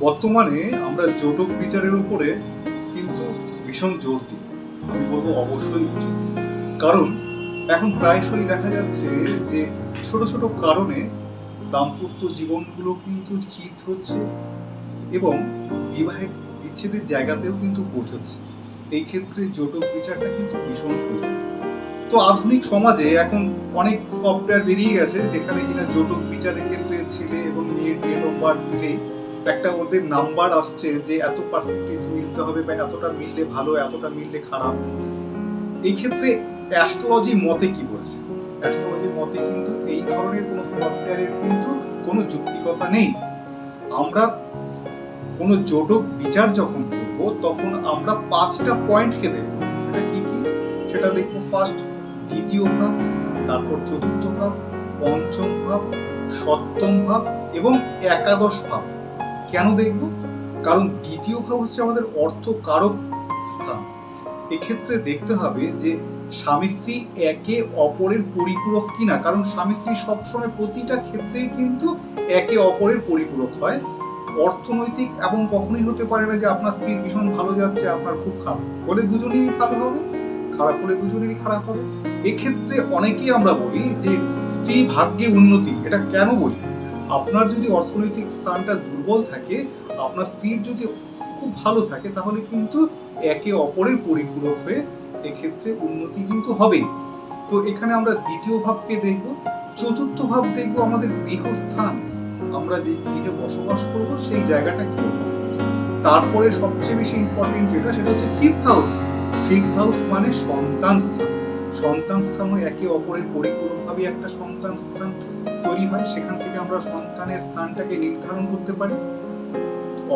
বর্তমানে আমরা জোটক বিচারের উপরে কিন্তু ভীষণ জোর দিই। আমি বলব অবশ্যই উচিত। কারণ এখন প্রায়শই দেখা যাচ্ছে যে ছোট ছোট কারণে দাম্পত্য জীবনগুলো কিন্তু চিত হচ্ছে এবং বিবাহের বিচ্ছেদের জায়গাতেও কিন্তু পৌঁছচ্ছে এই ক্ষেত্রে জোটক বিচারটা কিন্তু ভীষণ প্রয়োজন। তো আধুনিক সমাজে এখন অনেক সফটওয়্যার বেরিয়ে গেছে যেখানে কিনা জোটক বিচারের ক্ষেত্রে ছেলে এবং মেয়ের ডেট অফ বার্থ দিলেই একটা ওদের নাম্বার আসছে যে এত পার্সেন্টেজ মিলতে হবে বা এতটা মিললে ভালো, এতটা মিললে খারাপ। এই ক্ষেত্রে অ্যাস্ট্রোলজি মতে কি বলছে? অ্যাস্ট্রোলজি মতে কিন্তু এই ধরনের কোনো সফটওয়্যারের কিন্তু কোনো যুক্তিকতা নেই। আমরা কোনো জোটক বিচার যখন করব, তখন আমরা পাঁচটা পয়েন্টকে দেখব। সেটা কি কি? সেটা দেখব ফার্স্ট দ্বিতীয় ভাব, তারপর চতুর্থ ভাব, পঞ্চম ভাব, সপ্তম ভাব এবং একাদশ ভাব। কেন দেখব? কারণ দ্বিতীয় ভাব হচ্ছে আমাদের অর্থ কারক স্থান। এক্ষেত্রে দেখতে হবে যে স্বামী স্ত্রী একে অপরের পরিপূরক কিনা, কারণ স্বামী স্ত্রী সবসময় প্রতিটা ক্ষেত্রেই কিন্তু একে অপরের পরিপূরক হয়। অর্থনৈতিক এবং কখনোই হতে পারে না যে আপনার স্ত্রী ভীষণ ভালো যাচ্ছে, আপনার খুব খারাপ। হলে দুজনেরই ভালো হবে, খারাপ হলে দুজনেরই খারাপ হবে। এক্ষেত্রে অনেকেই আমরা বলি যে স্ত্রী ভাগ্যে উন্নতি, এটা কেন বলি? আপনার যদি অর্থনৈতিক স্থানটা দুর্বল থাকে, আপনার স্ত্রীর যদি খুব ভালো থাকে, তাহলে কিন্তু একে অপরের পরিপূরক হয়ে এক্ষেত্রে উন্নতি কিন্তু হবেই। তো এখানে আমরা দ্বিতীয় ভাবকে দেখব। চতুর্থ ভাব দেখব আমাদের গৃহস্থান। আমরা যে গৃহে বসবাস করব, সেই জায়গাটা কি? তারপরে সবচেয়ে বেশি ইম্পর্টেন্ট যেটা, সেটা হচ্ছে ফিফথ হাউস ফিফথ হাউস মানে সন্তান স্থান। সন্তান স্থানও একে অপরের পরিপূরকভাবে একটা সন্তান স্থান। তৈরি হয়, সেখান থেকে আমরা সন্তানের স্থানটাকে নির্ধারণ করতে পারি।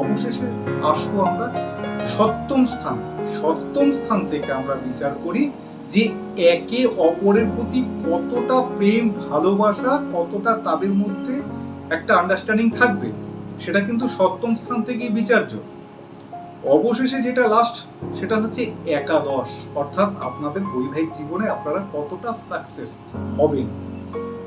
অবশেষে আসব আমরা সপ্তম স্থান। সপ্তম স্থান থেকে আমরা বিচার করি যে একে অপরের প্রতি কতটা প্রেম, ভালোবাসা, কতটা তাদের মধ্যে একটা আন্ডারস্ট্যান্ডিং থাকবে, সেটা কিন্তু সপ্তম স্থান থেকেই বিচার্য। অবশেষে যেটা লাস্ট সেটা হচ্ছে একাদশ। অর্থাৎ আপনাদের বৈবাহিক জীবনে আপনারা কতটা সাকসেস হবেন?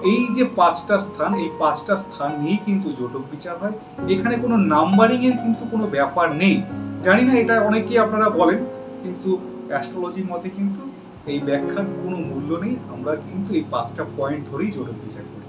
এই যে পাঁচটা স্থান, এই পাঁচটা স্থান নিয়েই কিন্তু জোটক বিচার হয়। এখানে কোনো নাম্বারিং এর কিন্তু কোনো ব্যাপার নেই। জানি না, এটা অনেকেই আপনারা বলেন, কিন্তু অ্যাস্ট্রোলজির মতে কিন্তু এই ব্যাখ্যার কোনো মূল্য নেই। আমরা কিন্তু এই পাঁচটা পয়েন্ট ধরেই জোটক বিচার করি।